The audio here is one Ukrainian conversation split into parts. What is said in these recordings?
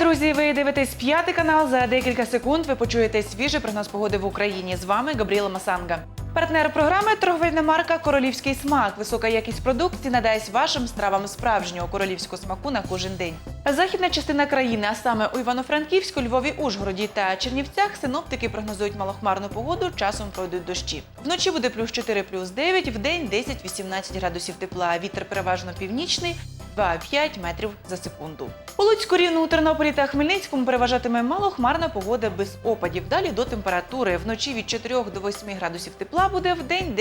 друзі, ви дивитесь п'ятий канал. За декілька секунд ви почуєте свіжий прогноз погоди в Україні. З вами Габріела Масанга. Партнер програми торговельна марка Королівський смак. Висока якість продукції надасть вашим стравам справжнього королівського смаку на кожен день. Західна частина країни, а саме у Івано-Франківську, Львові, Ужгороді та Чернівцях, синоптики прогнозують малохмарну погоду. Часом пройдуть дощі. Вночі буде плюс 4, плюс 9, в день 10-18 градусів тепла. Вітер переважно північний. 2,5 метрів за секунду. У Луцьку, Рівному, Тернополі та Хмельницькому переважатиме малохмарна погода без опадів. Далі до температури. Вночі від 4 до 8 градусів тепла буде, в день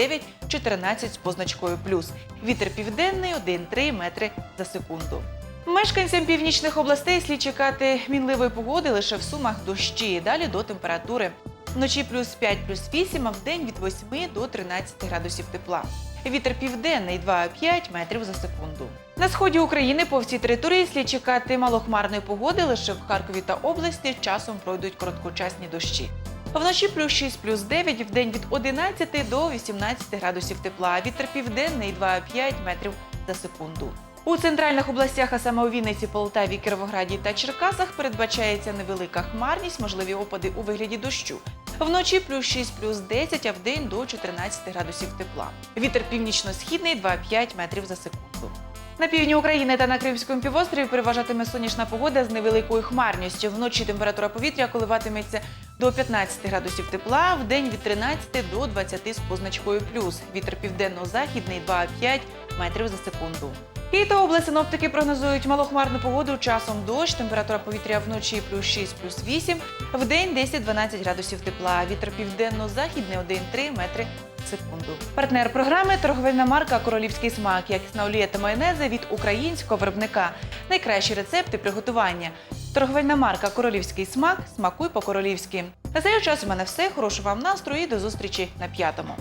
9-14 з позначкою плюс. Вітер південний 1,3 метри за секунду. Мешканцям північних областей слід чекати мінливої погоди лише в сумах дощі. Далі до температури. Вночі плюс 5, плюс 8, а в день від 8 до 13 градусів тепла. Вітер південний 2,5 метрів за секунду. На сході України по всій території слід чекати малохмарної погоди. Лише в Харкові та області часом пройдуть короткочасні дощі. Вночі плюс 6, плюс 9, в день від 11 до 18 градусів тепла. Вітер південний 2,5 метрів за секунду. У центральних областях, а саме у Вінниці, Полтаві, Кіровограді та Черкасах, передбачається невелика хмарність, можливі опади у вигляді дощу. Вночі плюс 6, плюс 10, а в день до 14 градусів тепла. Вітер північно-східний 2,5 метрів за секунду. На півдні України та на Кримському півострові переважатиме сонячна погода з невеликою хмарністю. Вночі температура повітря коливатиметься до 15 градусів тепла, в день від 13 до 20 з позначкою плюс. Вітер південно-західний 2,5 метрів за секунду. Київ та область синоптики прогнозують малохмарну погоду часом дощ, температура повітря вночі плюс 6, плюс 8, в день 10-12 градусів тепла. Вітер південно-західний 1,3 метри в секунду. Партнер програми торговельна марка Королівський смак, якісна олія та майонези від українського виробника. Найкращі рецепти приготування. Торговельна марка Королівський смак. Смакуй по-королівськи. На цей час у мене все. Хорошого вам настрою і до зустрічі на п'ятому.